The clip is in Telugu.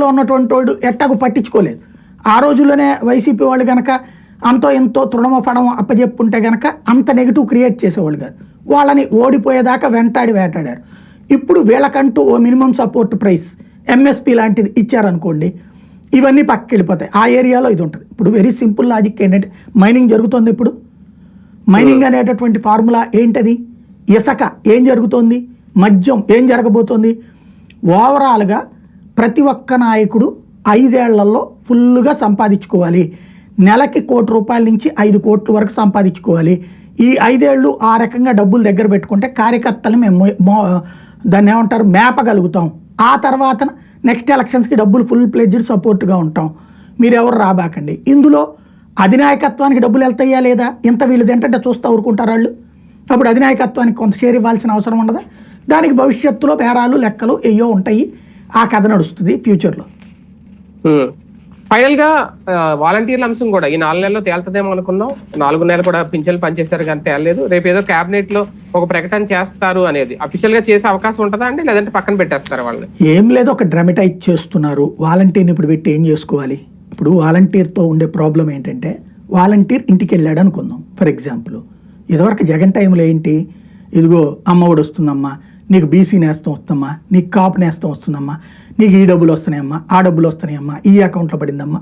లో ఉన్నటువంటి వాడు ఎట్టకు పట్టించుకోలేదు. ఆ రోజుల్లోనే వైసీపీ వాళ్ళు కనుక అంతో ఎంతో తృణమో ఫడమో అప్పచెప్పుంటే కనుక అంత నెగిటివ్ క్రియేట్ చేసేవాళ్ళు కాదు. వాళ్ళని ఓడిపోయేదాకా వెంటాడి వేటాడారు. ఇప్పుడు వీళ్ళకంటూ ఓ మినిమం సపోర్ట్ ప్రైస్ ఎంఎస్పి లాంటిది ఇచ్చారనుకోండి ఇవన్నీ పక్కకి వెళ్ళిపోతాయి. ఆ ఏరియాలో ఇది ఉంటుంది. ఇప్పుడు వెరీ సింపుల్ లాజిక్ ఏంటంటే మైనింగ్ జరుగుతుంది ఇప్పుడు. మైనింగ్ అనేటటువంటి ఫార్ములా ఏంటది? ఇసక ఏం జరుగుతోంది? మద్యం ఏం జరగబోతోంది? ఓవరాల్గా ప్రతి ఒక్క నాయకుడు ఐదేళ్ళలో ఫుల్గా సంపాదించుకోవాలి. నెలకి కోటి రూపాయల నుంచి ఐదు కోట్ల వరకు సంపాదించుకోవాలి. ఈ ఐదేళ్ళు ఆ రకంగా డబ్బులు దగ్గర పెట్టుకుంటే కార్యకర్తలు మేము మో- దాన్ని ఏమంటారు? మేపగలుగుతాం. ఆ తర్వాత నెక్స్ట్ ఎలక్షన్స్కి డబ్బులు ఫుల్ ప్లెడ్జ్డ్ సపోర్ట్గా ఉంటాం. మీరు ఎవరు రాబాకండి. ఇందులో అధినాయకత్వానికి డబ్బులు వెళ్తాయా లేదా? ఇంత వీళ్ళు ఏంటంటే చూస్తూ ఊరుకుంటారు వాళ్ళు? అప్పుడు అధినాయకత్వానికి కొంత షేర్ ఇవ్వాల్సిన అవసరం ఉండదా? దానికి భవిష్యత్తులో బేరాలు లెక్కలు ఏయో ఉంటాయి. ఆ కథ నడుస్తుంది ఫ్యూచర్లో. ఫైనల్గా వాలంటీర్ల అంశం కూడా ఈ నాలుగు నెలల్లో తేలుతుందేమో అనుకున్నాం. నాలుగు నెలలు కూడా పింఛన్లు పనిచేశారు కానీ తేలలేదు. రేపు ఏదో కేబినెట్లో ఒక ప్రకటన చేస్తారు అనేది అఫీషియల్గా చేసే అవకాశం ఉంటుందా అండి? లేదంటే పక్కన పెట్టేస్తారు వాళ్ళని? ఏం లేదు ఒక డ్రమటైజ్ చేస్తున్నారు. వాలంటీర్ని ఇప్పుడు పెట్టి ఏం చేసుకోవాలి? ఇప్పుడు వాలంటీర్తో ఉండే ప్రాబ్లం ఏంటంటే వాలంటీర్ ఇంటికి వెళ్ళాడు అనుకుందాం ఫర్ ఎగ్జాంపుల్ ఇదివరకు జగన్ టైంలో ఏంటి? ఇదిగో అమ్మఒడి వస్తుందమ్మా. నీకు బీసీ నేస్తం వస్తుందమ్మా నీకు కాపు నేస్తం వస్తుందమ్మా నీకు ఈ డబ్బులు వస్తున్నాయమ్మా ఆ డబ్బులు వస్తున్నాయమ్మా ఈ అకౌంట్లో పడిందమ్మా